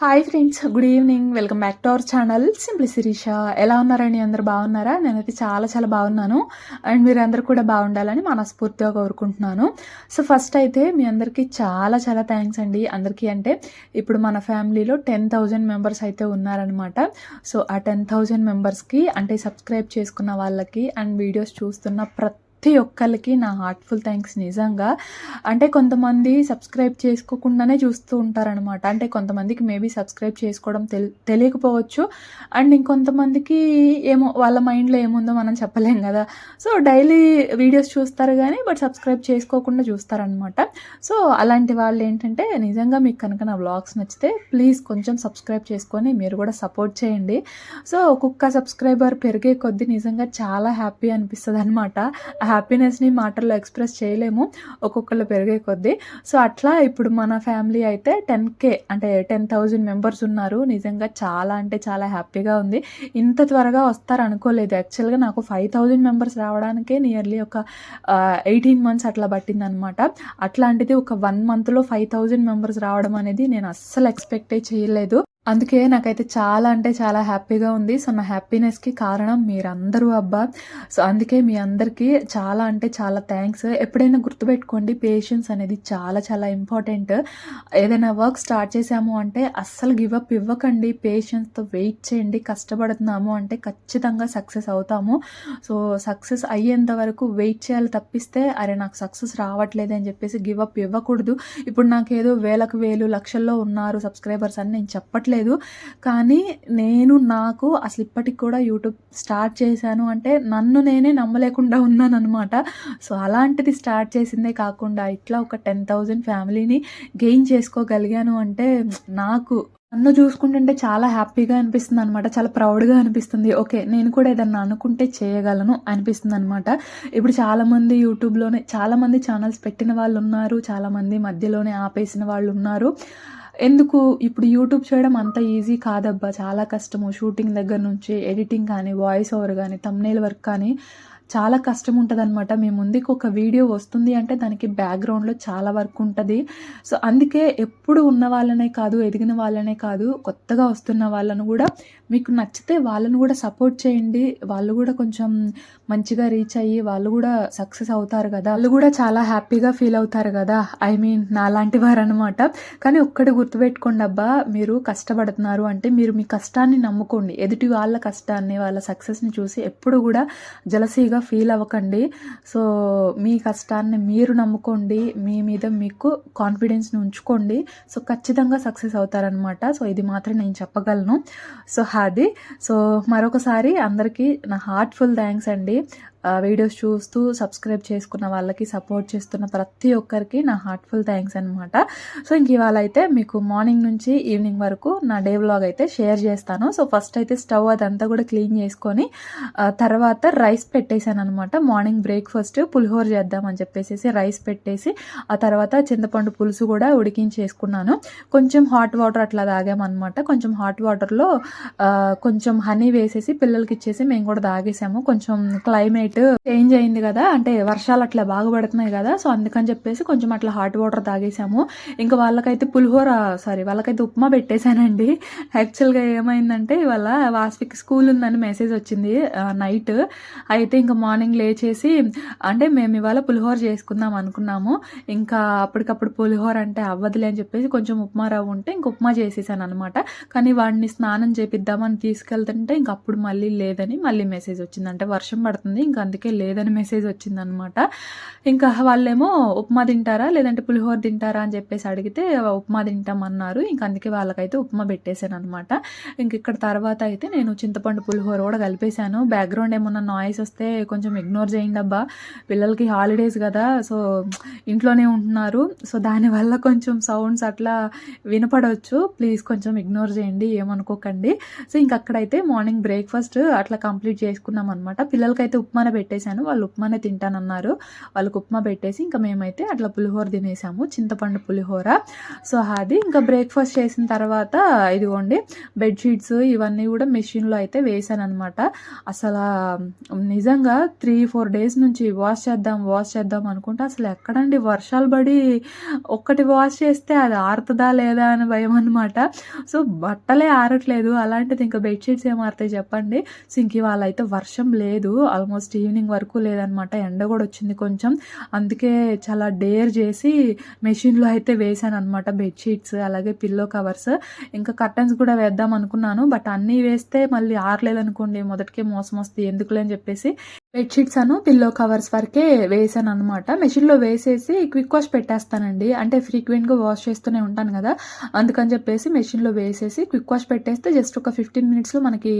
Hi friends good evening welcome back to our channel Simply Sirisha ఎలా ఉన్నారండి? అందరు బాగున్నారా? నేనైతే చాలా చాలా బాగున్నాను. అండ్ మీరందరూ కూడా బాగుండాలని మనస్ఫూర్తిగా కోరుకుంటున్నాను. సో ఫస్ట్ అయితే మీ అందరికీ చాలా చాలా థ్యాంక్స్ అండి. అందరికీ అంటే ఇప్పుడు మన ఫ్యామిలీలో టెన్ థౌజండ్ మెంబర్స్ అయితే ఉన్నారనమాట సో ఆ టెన్ థౌజండ్ మెంబర్స్కి అంటే సబ్స్క్రైబ్ చేసుకున్న వాళ్ళకి అండ్ వీడియోస్ చూస్తున్న ప్రతి ప్రతి ఒక్కరికి నా హార్ట్ఫుల్ థ్యాంక్స్ నిజంగా. అంటే కొంతమంది సబ్స్క్రైబ్ చేసుకోకుండానే చూస్తూ ఉంటారనమాట అంటే కొంతమందికి మేబీ సబ్స్క్రైబ్ చేసుకోవడం తెలి తెలియకపోవచ్చు. అండ్ ఇంకొంతమందికి ఏమో వాళ్ళ మైండ్లో ఏముందో మనం చెప్పలేం కదా. సో డైలీ వీడియోస్ చూస్తారు కానీ బట్ సబ్స్క్రైబ్ చేసుకోకుండా చూస్తారనమాట సో అలాంటి వాళ్ళు ఏంటంటే నిజంగా మీకు కనుక నా బ్లాగ్స్ నచ్చితే ప్లీజ్ కొంచెం సబ్స్క్రైబ్ చేసుకొని మీరు కూడా సపోర్ట్ చేయండి. సో ఒక్కొక్క సబ్స్క్రైబర్ పెరిగే కొద్దీ నిజంగా చాలా హ్యాపీ అనిపిస్తుంది అనమాట హ్యాపీనెస్ని మాటల్లో ఎక్స్ప్రెస్ చేయలేము. ఒక్కొక్కళ్ళు పెరిగే కొద్దీ. సో అట్లా ఇప్పుడు మన ఫ్యామిలీ అయితే టెన్ కే అంటే టెన్ థౌజండ్ మెంబర్స్ ఉన్నారు. నిజంగా చాలా అంటే చాలా హ్యాపీగా ఉంది. ఇంత త్వరగా వస్తారు అనుకోలేదు యాక్చువల్గా నాకు ఫైవ్ థౌజండ్ మెంబర్స్ రావడానికే నియర్లీ ఒక ఎయిటీన్ మంత్స్ అట్లా పట్టిందనమాట. అట్లాంటిది ఒక వన్ మంత్లో ఫైవ్ థౌజండ్ మెంబర్స్ రావడం అనేది నేను అస్సలు ఎక్స్పెక్టే చేయలేదు. అందుకే నాకైతే చాలా అంటే చాలా హ్యాపీగా ఉంది. సో నా హ్యాపీనెస్కి కారణం మీరందరూ అబ్బా. సో అందుకే మీ అందరికీ చాలా చాలా అంటే చాలా థ్యాంక్స్ ఎప్పుడైనా గుర్తుపెట్టుకోండి పేషెన్స్ అనేది చాలా చాలా ఇంపార్టెంట్ ఏదైనా వర్క్ స్టార్ట్ చేసాము అంటే అస్సలు గివ్ అప్ ఇవ్వకండి పేషెన్స్తో వెయిట్ చేయండి. కష్టపడుతున్నాము అంటే ఖచ్చితంగా సక్సెస్ అవుతాము. సో సక్సెస్ అయ్యేంత వరకు వెయిట్ చేయాలి తప్పిస్తే అరే నాకు సక్సెస్ రావట్లేదు అని చెప్పేసి గివ్ అప్ ఇవ్వకూడదు. ఇప్పుడు నాకు ఏదో వేలకు వేలు లక్షల్లో ఉన్నారు సబ్స్క్రైబర్స్ అని నేను చెప్పట్లేదు. కానీ నేను నాకు అసలు ఇప్పటికి కూడా యూట్యూబ్ స్టార్ట్ చేశాను అంటే నన్ను నేనే నమ్మలేకుండా ఉన్నాను అనమాట సో అలాంటిది స్టార్ట్ చేసిందే కాకుండా ఇట్లా ఒక టెన్ థౌజండ్ ఫ్యామిలీని గెయిన్ చేసుకోగలిగాను అంటే నాకు నన్ను చూసుకుంటుంటే చాలా హ్యాపీగా అనిపిస్తుంది అనమాట చాలా ప్రౌడ్గా అనిపిస్తుంది. ఓకే నేను కూడా ఏదన్నా అనుకుంటే చేయగలను అనిపిస్తుంది అనమాట ఇప్పుడు చాలామంది యూట్యూబ్లోనే చాలామంది ఛానల్స్ పెట్టిన వాళ్ళు ఉన్నారు చాలామంది మధ్యలోనే ఆపేసిన వాళ్ళు ఉన్నారు ఎందుకు? ఇప్పుడు యూట్యూబ్ చేయడం అంత ఈజీ కాదబ్బా. చాలా కష్టము. షూటింగ్ దగ్గర నుంచి ఎడిటింగ్ కానీ వాయిస్ ఓవర్ కానీ తమ్నేల్ వర్క్ కానీ చాలా కష్టం ఉంటుంది అనమాట మీ ముందుకు ఒక వీడియో వస్తుంది అంటే దానికి బ్యాక్గ్రౌండ్లో చాలా వర్క్ ఉంటుంది. సో అందుకే ఎప్పుడు ఉన్న వాళ్ళనే కాదు ఎదిగిన వాళ్ళనే కాదు కొత్తగా వస్తున్న వాళ్ళను కూడా మీకు నచ్చితే వాళ్ళను కూడా సపోర్ట్ చేయండి. వాళ్ళు కూడా కొంచెం మంచిగా రీచ్ అయ్యి వాళ్ళు కూడా సక్సెస్ అవుతారు కదా. వాళ్ళు కూడా చాలా హ్యాపీగా ఫీల్ అవుతారు కదా. ఐ మీన్ నాలాంటి వారు అనమాట కానీ ఒక్కటి గుర్తుపెట్టుకోండి అబ్బా మీరు కష్టపడుతున్నారు అంటే మీరు మీ కష్టాన్ని నమ్ముకోండి. ఎదుటి వాళ్ళ కష్టాన్ని వాళ్ళ సక్సెస్ని చూసి ఎప్పుడు కూడా జలసీగా ఫీల్ అవ్వకండి. సో మీ కష్టాన్ని మీరు నమ్ముకోండి. మీ మీద మీకు కాన్ఫిడెన్స్ని ఉంచుకోండి. సో ఖచ్చితంగా సక్సెస్ అవుతారనమాట సో ఇది మాత్రం నేను చెప్పగలను. సో అది సో మరొకసారి అందరికీ నా హార్ట్ఫుల్ థ్యాంక్స్ అండి. వీడియోస్ చూస్తూ సబ్స్క్రైబ్ చేసుకున్న వాళ్ళకి సపోర్ట్ చేస్తున్న ప్రతి ఒక్కరికి నా హార్ట్ఫుల్ థ్యాంక్స్ అనమాట సో ఇంక ఇవాళ అయితే మీకు మార్నింగ్ నుంచి ఈవినింగ్ వరకు నా డే వ్లాగ్ అయితే షేర్ చేస్తాను. సో ఫస్ట్ అయితే స్టవ్ అదంతా కూడా క్లీన్ చేసుకొని తర్వాత రైస్ పెట్టేశాను అనమాట మార్నింగ్ బ్రేక్ఫాస్ట్ పులిహోర చేద్దామని చెప్పేసి రైస్ పెట్టేసి ఆ తర్వాత చింతపండు పులుసు కూడా ఉడికించేసుకున్నాను. కొంచెం హాట్ వాటర్ అట్లా తాగామన్నమాట కొంచెం హాట్ వాటర్లో కొంచెం హనీ వేసేసి పిల్లలకి ఇచ్చేసి మేము కూడా తాగేసాము. కొంచెం క్లైమేట్ చేంజ్ అయింది కదా అంటే వర్షాలు అట్లా బాగా పడుతున్నాయి కదా సో అందుకని చెప్పేసి కొంచెం అట్లా హాట్ వాటర్ తాగేసాము. ఇంకా వాళ్ళకైతే పులిహోర సారీ వాళ్ళకైతే ఉప్మా పెట్టేశానండి. యాక్చువల్గా ఏమైందంటే ఇవాళ వాస్విక్ స్కూల్ ఉందని మెసేజ్ వచ్చింది నైట్ అయితే ఇంకా మార్నింగ్ లేచేసి అంటే మేము ఇవాళ పులిహోర చేసుకుందాం అనుకున్నాము. ఇంకా అప్పటికప్పుడు పులిహోర అంటే అవ్వదులే అని చెప్పేసి కొంచెం ఉప్మా రవ్వ ఉంటే ఇంక ఉప్మా చేసేసాను అనమాట కానీ వాడిని స్నానం చేపిద్దామని తీసుకెళ్తుంటే ఇంక అప్పుడు మళ్ళీ లేదని మళ్ళీ మెసేజ్ వచ్చింది. అంటే వర్షం పడుతుంది ఇంకా అందుకే లేదని మెసేజ్ వచ్చిందనమాట. ఇంకా వాళ్ళేమో ఉప్మా తింటారా? లేదంటే పులిహోర తింటారా అని చెప్పేసి అడిగితే ఉప్మా తింటామన్నారు. ఇంకా అందుకే వాళ్ళకైతే ఉప్మా పెట్టేశాను అనమాట ఇంక ఇక్కడ తర్వాత అయితే నేను చింతపండు పులిహోర కూడా కలిపేశాను. బ్యాక్గ్రౌండ్ ఏమన్నా నాయిస్ వస్తే కొంచెం ఇగ్నోర్ చేయండి అబ్బా. పిల్లలకి హాలిడేస్ కదా సో ఇంట్లోనే ఉంటున్నారు. సో దానివల్ల కొంచెం సౌండ్స్ అట్లా వినపడవచ్చు ప్లీజ్ కొంచెం ఇగ్నోర్ చేయండి ఏమనుకోకండి. సో ఇంక అక్కడైతే మార్నింగ్ బ్రేక్ఫాస్ట్ అట్లా కంప్లీట్ చేసుకున్నాం అనమాట పిల్లలకైతే ఉప్మా ఉప్మాన పెట్టేశాను. వాళ్ళు ఉప్మానే తింటానన్నారు. వాళ్ళకి ఉప్మా పెట్టేసి ఇంకా మేమైతే అట్లా పులిహోర తినేసాము. చింతపండు పులిహోర. సో అది ఇంకా బ్రేక్ఫాస్ట్ చేసిన తర్వాత ఇదిగోండి బెడ్షీట్స్ ఇవన్నీ కూడా మెషిన్లో అయితే వేసాను అనమాట అసలు నిజంగా త్రీ ఫోర్ డేస్ నుంచి వాష్ చేద్దాం వాష్ చేద్దాం అనుకుంటే అసలు ఎక్కడండి వర్షాలు పడి ఒక్కటి వాష్ చేస్తే అది ఆరుతుందా లేదా అని భయం అనమాట సో బట్టలే ఆరట్లేదు. అలాంటిది ఇంకా బెడ్షీట్స్ ఏం ఆరుతాయి చెప్పండి. సో ఇంక ఇవాళ అయితే వర్షం లేదు. ఆల్మోస్ట్ ఈవినింగ్ వరకు లేదనమాట. ఎండ కూడా వచ్చింది కొంచెం. అందుకే చాలా డేర్ చేసి మెషిన్లో అయితే వేసాను అనమాట బెడ్షీట్స్ అలాగే పిల్లో కవర్స్. ఇంకా కర్టన్స్ కూడా వేద్దాం అనుకున్నాను బట్ అన్నీ వేస్తే మళ్ళీ ఆరలేదనుకోండి మొదటికే మోసం వస్తుంది ఎందుకులే అని చెప్పేసి బెడ్షీట్స్ అను పిల్లో కవర్స్ వరకే వేసాను అనమాట మెషిన్లో వేసేసి క్విక్ వాష్ పెట్టేస్తానండి. అంటే ఫ్రీక్వెంట్గా వాష్ చేస్తూనే ఉంటాను కదా. అందుకని చెప్పేసి మెషిన్లో వేసేసి క్విక్ వాష్ పెట్టేస్తే జస్ట్ ఒక ఫిఫ్టీన్ మినిట్స్లో మనకి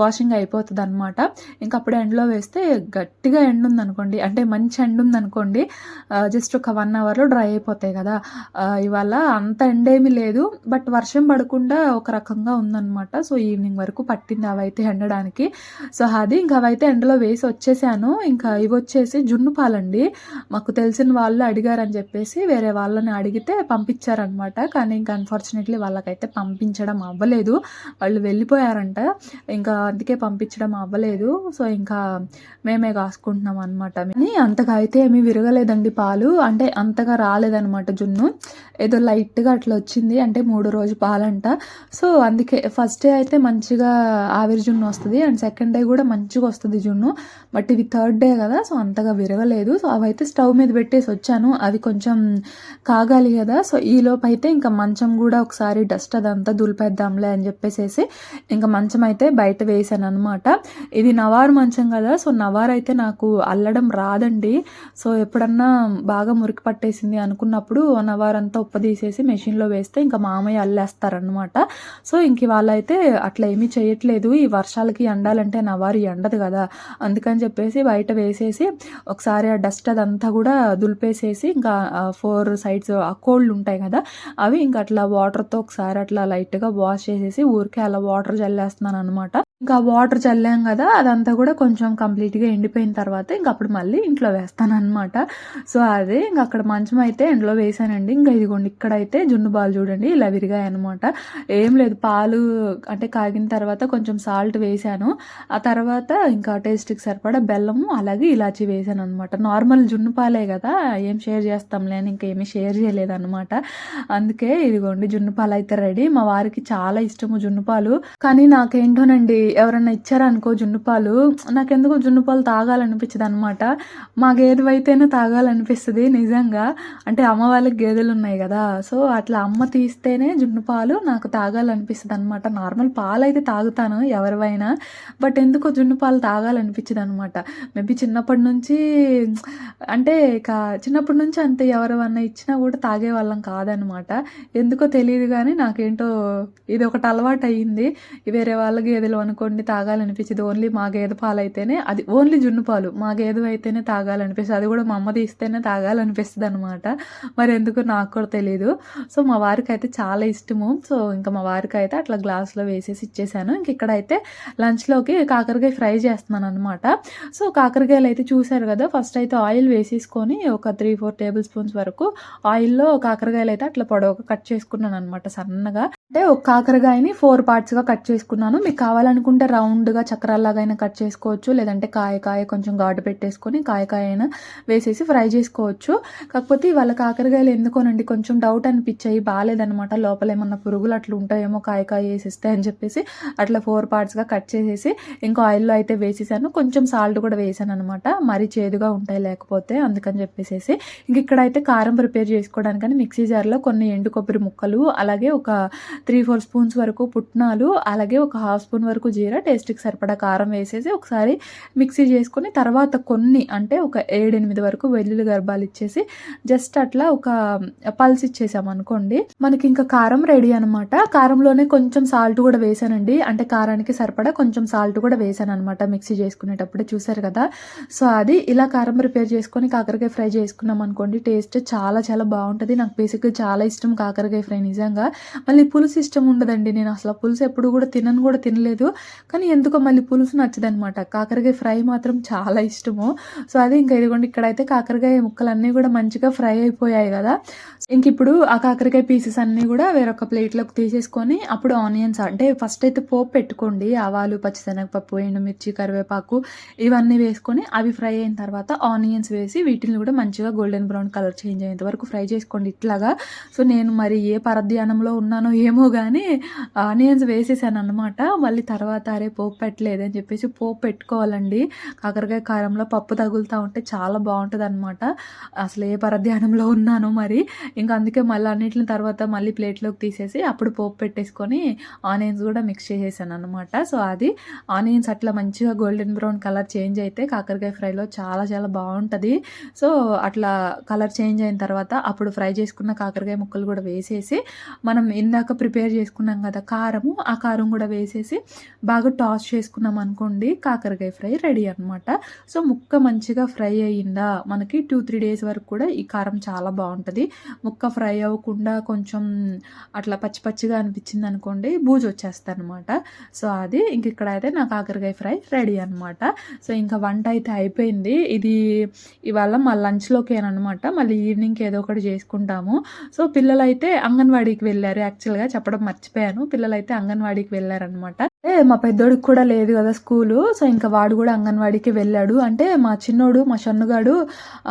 వాషింగ్ అయిపోతుంది అనమాట ఇంకా అప్పుడు ఎండలో వేస్తే గట్టిగా ఎండ ఉందనుకోండి. అంటే మంచి ఎండ ఉందనుకోండి జస్ట్ ఒక వన్ అవర్లో డ్రై అయిపోతాయి కదా. ఇవాళ అంత ఎండ్ ఏమీ లేదు. బట్ వర్షం పడకుండా ఒక రకంగా ఉందన్నమాట. సో ఈవినింగ్ వరకు పట్టింది అవైతే ఎండడానికి. సో అది ఇంకా అవైతే ఎండలో వేసి వచ్చేసి చేశాను. ఇంకా ఇవి వచ్చేసి జున్ను పాలండి. మాకు తెలిసిన వాళ్ళు అడిగారని చెప్పేసి వేరే వాళ్ళని అడిగితే పంపించారనమాట. కానీ ఇంకా అన్ఫార్చునేట్లీ వాళ్ళకైతే పంపించడం అవ్వలేదు. వాళ్ళు వెళ్ళిపోయారంట. ఇంకా అందుకే పంపించడం అవ్వలేదు. సో ఇంకా మేమే కాసుకుంటున్నాం అనమాట అంతగా అయితే ఏమీ విరగలేదండి పాలు. అంటే అంతగా రాలేదనమాట జున్ను. ఏదో లైట్గా అట్లా వచ్చింది. అంటే మూడు రోజు పాలంట. సో అందుకే ఫస్ట్ డే అయితే మంచిగా ఆవిరి జున్ను వస్తుంది. అండ్ సెకండ్ డే కూడా మంచిగా వస్తుంది జున్ను. బట్ ఇది థర్డ్ డే కదా సో అంతగా విరగలేదు. సో అవైతే స్టవ్ మీద పెట్టేసి వచ్చాను. అవి కొంచెం కాగాలి కదా సో ఈ లోపు అయితే ఇంకా మంచం కూడా ఒకసారి డస్ట్ అదంతా దులిపేద్దాంలే అని చెప్పేసేసి ఇంకా మంచం అయితే బయట వేసాను అనమాట ఇది నవారు మంచం కదా సో నవారు అయితే నాకు అల్లడం రాదండి. సో ఎప్పుడన్నా బాగా మురికి పట్టేసింది అనుకున్నప్పుడు ఆ నవారంతా ఉప్పదీసేసి మెషిన్లో వేస్తే ఇంకా మామయ్య అల్లేస్తారనమాట సో ఇంక వాళ్ళైతే అట్లా ఏమీ చేయట్లేదు. ఈ వర్షాలకి ఎండాలంటే నవారు ఎండదు కదా అందుకని చెప్పేసి బయట వేసేసి ఒకసారి ఆ డస్ట్ అదంతా కూడా దులిపేసేసి ఇంకా ఫోర్ సైడ్స్ ఆ కోళ్ళు ఉంటాయి కదా అవి ఇంకా అట్లా వాటర్తో ఒకసారి అట్లా లైట్గా వాష్ చేసేసి ఊరికే అలా వాటర్ చల్లేస్తున్నాను అనమాట ఇంకా వాటర్ చల్లాం కదా అదంతా కూడా కొంచెం కంప్లీట్గా ఎండిపోయిన తర్వాత ఇంక అప్పుడు మళ్ళీ ఇంట్లో వేస్తాను అనమాట సో అదే ఇంక అక్కడ మంచం అయితే ఎండలో వేసానండి. ఇంకా ఇదిగోండి ఇక్కడైతే జున్ను బాలు చూడండి ఇలా విరిగాయి అనమాట ఏం లేదు పాలు అంటే కాగిన తర్వాత కొంచెం సాల్ట్ వేసాను. ఆ తర్వాత ఇంకా టేస్ట్కి సరిపడా బెల్లము అలాగే ఇలాచి వేసాను అనమాట నార్మల్ జున్ను పాలే కదా ఏం షేర్ చేస్తాంలే అని ఇంకేమీ షేర్ చేయలేదన్నమాట. అందుకే ఇదిగోండి జున్ను పాలు అయితే రెడీ. మా వారికి చాలా ఇష్టము జున్ను పాలు. కానీ నాకేంటోనండి ఎవరైనా ఇచ్చారనుకో జున్ను పాలు నాకెందుకో జున్ను పాలు తాగాలనిపించదు అనమాట మా గేదె అయితేనే తాగాలనిపిస్తుంది నిజంగా. అంటే అమ్మ వాళ్ళకి గేదెలు ఉన్నాయి కదా. సో అట్లా అమ్మ తీస్తేనే జున్ను పాలు నాకు తాగాలనిపిస్తుంది అనమాట నార్మల్ పాలు అయితే తాగుతాను ఎవరివైనా. బట్ ఎందుకో జున్ను పాలు తాగాలనిపించదు అనమాట మేబీ చిన్నప్పటి నుంచి అంటే ఇక చిన్నప్పటి నుంచి అంతే ఎవరివన్నా ఇచ్చినా కూడా తాగే వాళ్ళం కాదనమాట. ఎందుకో తెలియదు కానీ నాకేంటో ఇది ఒకటి అలవాటు అయ్యింది వేరే వాళ్ళ గేదెలు అనుకోండి తాగాలనిపించింది. ఓన్లీ మా గేదె పాలు అయితేనే అది ఓన్లీ జున్ను పాలు. మా గేదె అయితేనే తాగాలనిపిస్తుంది. అది కూడా మా అమ్మ తీస్తేనే తాగాలనిపిస్తుంది అనమాట మరి ఎందుకు నాకు కూడా తెలియదు సో మా వారికి అయితే చాలా ఇష్టము. సో ఇంకా మా వారికి అయితే అట్లా గ్లాస్లో వేసేసి ఇచ్చేసాను. ఇంక ఇక్కడైతే లంచ్లోకి కాకరకాయ ఫ్రై చేస్తున్నాను అనమాట సో కాకరకాయలు అయితే చూశారు కదా ఫస్ట్ అయితే ఆయిల్ వేసేసుకొని ఒక త్రీ ఫోర్ టేబుల్ స్పూన్స్ వరకు ఆయిల్లో కాకరకాయలు అయితే అట్లా పొడవుగా కట్ చేసుకున్నాను అనమాట సన్నగా. అంటే ఒక కాకరకాయని ఫోర్ పార్ట్స్గా కట్ చేసుకున్నాను. మీకు కావాలనుకుంటే రౌండ్గా చక్రాల్లాగైనా కట్ చేసుకోవచ్చు. లేదంటే కాయ కాయ కొంచెం ఘాటు పెట్టేసుకొని కాయ కాయ అయినా వేసేసి ఫ్రై చేసుకోవచ్చు. కాకపోతే వాళ్ళ కాకరకాయలు ఎందుకోనండి? కొంచెం డౌట్ అనిపించాయి. బాగాలేదనమాట లోపల ఏమన్నా పురుగులు అట్లా ఉంటాయేమో కాయ కాయ వేసేస్తే అని చెప్పేసి అట్లా ఫోర్ పార్ట్స్గా కట్ చేసేసి ఇంకా ఆయిల్లో అయితే వేసేసాను. కొంచెం సాల్ట్ కూడా వేసాను అనమాట మరీ చేదుగా ఉంటాయి లేకపోతే అందుకని చెప్పేసి ఇంక ఇక్కడైతే కారం ప్రిపేర్ చేసుకోవడానికని మిక్సీ జార్లో కొన్ని ఎండు కొబ్బరి ముక్కలు అలాగే ఒక త్రీ ఫోర్ స్పూన్స్ వరకు పుట్నాలు అలాగే ఒక హాఫ్ స్పూన్ వరకు జీరా టేస్ట్కి సరిపడా కారం వేసేసి ఒకసారి మిక్సీ చేసుకొని తర్వాత కొన్ని అంటే ఒక ఏడెనిమిది వరకు వెల్లుల్లి గర్భాలు ఇచ్చేసి జస్ట్ అట్లా ఒక పల్స్ ఇచ్చేసాం అనుకోండి. మనకి ఇంకా కారం రెడీ అనమాట కారంలోనే కొంచెం సాల్ట్ కూడా వేసానండి. అంటే కారానికి సరిపడా కొంచెం సాల్ట్ కూడా వేసాను అనమాట మిక్సీ చేసుకునేటప్పుడే. చూసారు కదా? సో అది ఇలా కారం ప్రిపేర్ చేసుకొని కాకరకాయ ఫ్రై చేసుకున్నాం అనుకోండి టేస్ట్ చాలా చాలా బాగుంటుంది. నాకు బేసిక్గా చాలా ఇష్టం కాకరకాయ ఫ్రై నిజంగా. మళ్ళీ పులుసు ఇష్టం ఉండదండి. నేను అసలు పులుసు ఎప్పుడు కూడా తినను కూడా తినలేదు. కానీ ఎందుకో మళ్ళీ పులుసు నచ్చదనమాట. కాకరకాయ ఫ్రై మాత్రం చాలా ఇష్టము. సో అది ఇంకా ఇదిగోండి ఇక్కడైతే కాకరకాయ ముక్కలన్నీ కూడా మంచిగా ఫ్రై అయిపోయాయి కదా. ఇంక ఇప్పుడు ఆ కాకరకాయ పీసెస్ అన్నీ కూడా వేరొక ప్లేట్లోకి తీసేసుకొని అప్పుడు ఆనియన్స్ అంటే ఫస్ట్ అయితే పోపు పెట్టుకోండి. ఆవాలు పచ్చిశనగపప్పు ఎండుమిర్చి కరివేపాకు ఇవన్నీ వేసుకొని అవి ఫ్రై అయిన తర్వాత ఆనియన్స్ వేసి వీటిని కూడా మంచిగా గోల్డెన్ బ్రౌన్ కలర్ చేంజ్ అయ్యేంత వరకు ఫ్రై చేసుకోండి ఇట్లాగా. సో నేను మరి ఏ పరధ్యానంలో ఉన్నానో ఏమో కానీ ఆనియన్స్ వేసేసాను అనమాట మళ్ళీ తర్వాత అరే పోపు పెట్టలేదు అని చెప్పేసి పోపు పెట్టుకోవాలండి. కాకరకాయ కారంలో పప్పు తగులుతూ ఉంటే చాలా బాగుంటుంది అనమాట అసలు ఏ పరధ్యానంలో ఉన్నాను మరి. ఇంకా అందుకే మళ్ళీ అన్నిటిని తర్వాత మళ్ళీ ప్లేట్లోకి తీసేసి అప్పుడు పోపు పెట్టేసుకొని ఆనియన్స్ కూడా మిక్స్ చేసేసాను అనమాట సో అది ఆనియన్స్ అట్లా మంచిగా గోల్డెన్ బ్రౌన్ కలర్ చేంజ్ అయితే కాకరకాయ ఫ్రైలో చాలా చాలా బాగుంటుంది. సో అట్లా కలర్ చేంజ్ అయిన తర్వాత అప్పుడు ఫ్రై చేసుకున్న కాకరకాయ ముక్కలు కూడా వేసేసి మనం ఇందాక ప్రిపేర్ చేసుకున్నాం కదా కారము ఆ కారం కూడా వేసేసి బాగా టాస్ చేసుకున్నాం అనుకోండి కాకరకాయ ఫ్రై రెడీ అనమాట సో ముక్క మంచిగా ఫ్రై అయ్యిందా? మనకి టూ త్రీ డేస్ వరకు కూడా ఈ కారం చాలా బాగుంటుంది. ముక్క ఫ్రై అవ్వకుండా కొంచెం అట్లా పచ్చి పచ్చిగా అనిపించింది అనుకోండి బూజు వచ్చేస్తుంది అనమాట సో అది ఇంక ఇక్కడ అయితే నా కాకరకాయ ఫ్రై రెడీ అనమాట సో ఇంకా వంట అయితే అయిపోయింది. ఇది ఇవాళ మా లంచ్లోకేనమాట మళ్ళీ ఈవినింగ్కి ఏదో ఒకటి చేసుకుంటాము. సో పిల్లలైతే అంగన్వాడీకి వెళ్ళారు యాక్చువల్గా చెప్పడం మర్చిపోయాను. పిల్లలైతే అంగన్వాడీకి వెళ్ళారనమాట అంటే మా పెద్దోడికి కూడా లేదు కదా స్కూలు. సో ఇంకా వాడు కూడా అంగన్వాడీకి వెళ్ళాడు. అంటే మా చిన్నోడు మా షన్నుగాడు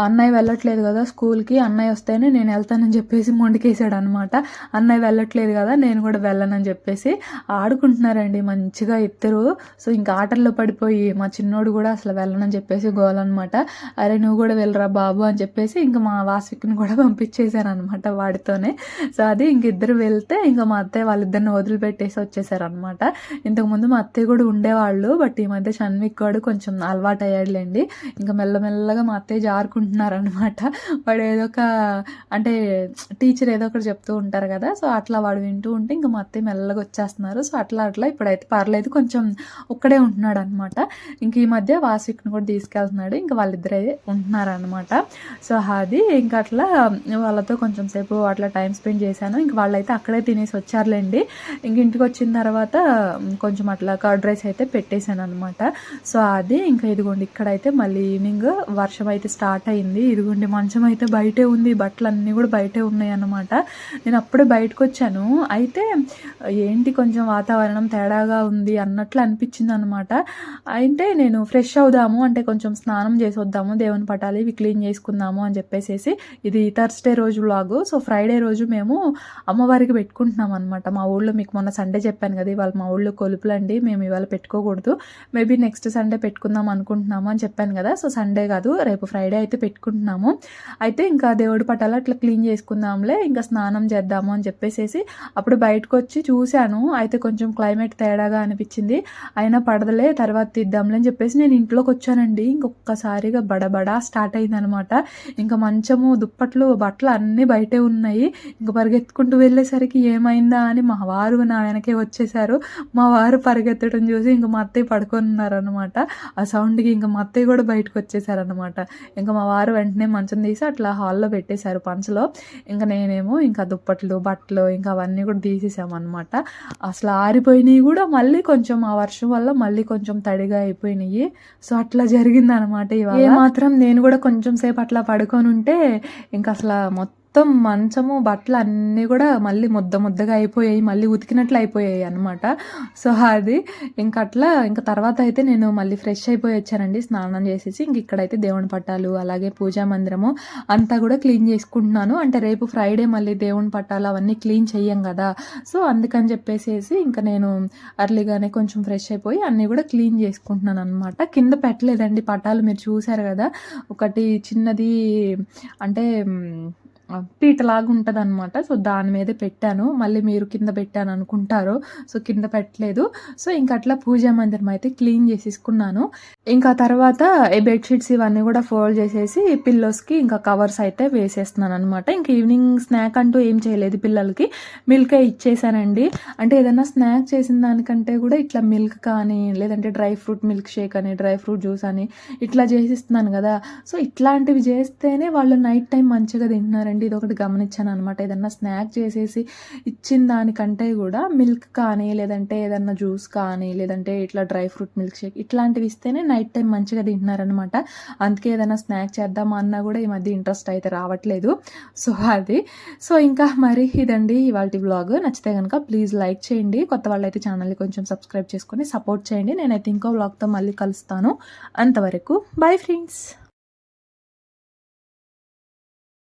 అన్నయ్య వెళ్ళట్లేదు కదా స్కూల్కి. అన్నయ్య వస్తేనే నేను వెళ్తానని చెప్పేసి మొండికేసాడు అనమాట అన్నయ్య వెళ్ళట్లేదు కదా నేను కూడా వెళ్ళనని చెప్పేసి ఆడుకుంటున్నారండి మంచిగా ఇద్దరు. సో ఇంకా ఆటల్లో పడిపోయి మా చిన్నోడు కూడా అసలు వెళ్ళనని చెప్పేసి గోలనమాట. అరే నువ్వు కూడా వెళ్ళరా బాబు అని చెప్పేసి ఇంకా మా వాసిక్ని కూడా పంపించేశాను అనమాట వాడితోనే. సో అది ఇంక ఇద్దరు వెళ్తే ఇంకా మా అత్తయ్య వాళ్ళిద్దరిని వదిలిపెట్టేసి వచ్చేసారు అనమాట ఇంతకుముందు మా అత్తయ్య కూడా ఉండేవాళ్ళు బట్ ఈ మధ్య షణ్విక్ కూడా కొంచెం అలవాటు అయ్యాడులేండి ఇంకా మెల్లమెల్లగా మా అత్తయ్య జారుకుంటున్నారనమాట వాడు ఏదో ఒక అంటే టీచర్ ఏదో ఒకటి చెప్తూ ఉంటారు కదా సో అట్లా వాడు వింటూ ఉంటే ఇంకా మా అత్తయ్య మెల్లగా వచ్చేస్తున్నారు. సో అట్లా అట్లా ఇప్పుడైతే పర్లేదు కొంచెం ఒక్కడే ఉంటున్నాడు అనమాట ఇంక ఈ మధ్య వాసిక్ని కూడా తీసుకెళ్తున్నాడు ఇంకా వాళ్ళిద్దరే ఉంటున్నారనమాట సో అది ఇంకా అట్లా వాళ్ళతో కొంచెం సేపు అట్లా టైం స్పెండ్ చేశాను. ఇంక వాళ్ళైతే అక్కడే తినేసి వచ్చారులేండి. ఇంక ఇంటికి వచ్చిన తర్వాత కొంచెం అట్లా కర్డ్ రైస్ అయితే పెట్టేశాను అనమాట సో అది ఇంకా ఇదిగోండి ఇక్కడైతే మళ్ళీ ఈవినింగ్ వర్షం అయితే స్టార్ట్ అయింది. ఇదిగోండి మంచం అయితే బయటే ఉంది బట్టలు అన్నీ కూడా బయటే ఉన్నాయి అనమాట నేను అప్పుడే బయటకు వచ్చాను అయితే ఏంటి కొంచెం వాతావరణం తేడాగా ఉంది అన్నట్లు అనిపించింది అనమాట అయితే నేను ఫ్రెష్ అవుదాము అంటే కొంచెం స్నానం చేసి వద్దాము దేవుని పటాలు ఇవి క్లీన్ చేసుకుందాము అని చెప్పేసి ఇది థర్స్డే రోజు లాగు సో ఫ్రైడే రోజు మేము అమ్మవారికి పెట్టుకుంటున్నాం అనమాట మా ఊళ్ళో మీకు మొన్న సండే చెప్పాను కదా ఇవాళ మా ఊళ్ళో అండి మేము ఇవాళ పెట్టుకోకూడదు. మేబీ నెక్స్ట్ సండే పెట్టుకుందాం అనుకుంటున్నాము అని చెప్పాను కదా సో సండే కాదు రేపు ఫ్రైడే అయితే పెట్టుకుంటున్నాము. అయితే ఇంకా దేవుడి పటాలు అట్లా క్లీన్ చేసుకుందాంలే ఇంకా స్నానం చేద్దాము అని చెప్పేసేసి అప్పుడు బయటకు వచ్చి చూశాను. అయితే కొంచెం క్లైమేట్ తేడాగా అనిపించింది. అయినా పడదలే తర్వాత తీద్దాంలే అని చెప్పేసి నేను ఇంట్లోకి వచ్చానండి ఇంకొకసారిగా బడబడా స్టార్ట్ అయిందనమాట. ఇంకా మంచము దుప్పట్లు బట్టలు అన్నీ బయటే ఉన్నాయి. ఇంకా పరిగెత్తుకుంటూ వెళ్ళేసరికి ఏమైందా అని మా వారు నా వెనకే వచ్చేసారు. మా వారు పరిగెత్తడం చూసి ఇంకా మా అత్తయ్య పడుకొని ఉన్నారనమాట ఆ సౌండ్కి ఇంకా మా అత్తయ్య కూడా బయటకు వచ్చేసారనమాట ఇంకా మా వారు వెంటనే మంచం తీసి అట్లా హాల్లో పెట్టేశారు పంచలో. ఇంకా నేనేమో ఇంకా దుప్పట్లు బట్టలు ఇంకా అవన్నీ కూడా తీసేసామన్నమాట. అసలు ఆరిపోయినాయి కూడా మళ్ళీ కొంచెం ఆ వర్షం వల్ల మళ్ళీ కొంచెం తడిగా అయిపోయినాయి. సో అట్లా జరిగిందనమాట ఇవాళ. మాత్రం నేను కూడా కొంచెం సేపు అట్లా పడుకొని ఉంటే ఇంకా అసలు మొత్తం మొత్తం మంచము బట్టలు అన్నీ కూడా మళ్ళీ ముద్ద ముద్దగా అయిపోయాయి మళ్ళీ ఉతికినట్లు అయిపోయాయి అనమాట సో అది ఇంక అట్లా ఇంకా తర్వాత అయితే నేను మళ్ళీ ఫ్రెష్ అయిపోయి వచ్చానండి స్నానం చేసేసి ఇంక ఇక్కడైతే దేవుని పట్టాలు అలాగే పూజా మందిరము అంతా కూడా క్లీన్ చేసుకుంటున్నాను. అంటే రేపు ఫ్రైడే మళ్ళీ దేవుని పట్టాలు అవన్నీ క్లీన్ చెయ్యం కదా. సో అందుకని చెప్పేసేసి ఇంకా నేను అర్లీగానే కొంచెం ఫ్రెష్ అయిపోయి అన్నీ కూడా క్లీన్ చేసుకుంటున్నాను అనమాట కింద పెట్టలేదండి పట్టాలు మీరు చూసారు కదా. ఒకటి చిన్నది అంటే పీటలాగా ఉంటుంది అనమాట సో దాని మీదే పెట్టాను. మళ్ళీ మీరు కింద పెట్టాను అనుకుంటారు సో కింద పెట్టలేదు. సో ఇంకా అట్లా పూజా మందిరం అయితే క్లీన్ చేసేసుకున్నాను. ఇంకా తర్వాత ఈ బెడ్షీట్స్ ఇవన్నీ కూడా ఫోల్డ్ చేసేసి పిల్లోస్కి ఇంకా కవర్స్ అయితే వేసేస్తున్నాను అనమాట ఇంకా ఈవినింగ్ స్నాక్ అంటూ ఏం చేయలేదు పిల్లలకి. మిల్క్ ఇచ్చేసానండి. అంటే ఏదైనా స్నాక్ చేసిన దానికంటే కూడా ఇట్లా మిల్క్ కానీ లేదంటే డ్రై ఫ్రూట్ మిల్క్ షేక్ అని డ్రై ఫ్రూట్ జ్యూస్ అని ఇట్లా చేసిస్తున్నాను కదా. సో ఇట్లాంటివి చేస్తేనే వాళ్ళు నైట్ టైం మంచిగా తింటున్నారండి. అండ్ ఇది ఒకటి గమనించాను అనమాట ఏదన్నా స్నాక్ చేసేసి ఇచ్చిన దానికంటే కూడా మిల్క్ కానీ లేదంటే ఏదన్నా జ్యూస్ కానీ లేదంటే ఇట్లా డ్రై ఫ్రూట్ మిల్క్ షేక్ ఇట్లాంటివి ఇస్తేనే నైట్ టైం మంచిగా తింటున్నారనమాట అందుకే ఏదైనా స్నాక్ చేద్దామా అన్నా కూడా ఈ మధ్య ఇంట్రెస్ట్ అయితే రావట్లేదు. సో అది. సో ఇంకా మరి ఇదండి ఇవాళ బ్లాగ్ నచ్చితే కనుక ప్లీజ్ లైక్ చేయండి. కొత్త వాళ్ళైతే ఛానల్ని కొంచెం సబ్స్క్రైబ్ చేసుకొని సపోర్ట్ చేయండి. నేనైతే ఇంకో బ్లాగ్తో మళ్ళీ కలుస్తాను. అంతవరకు బై ఫ్రెండ్స్.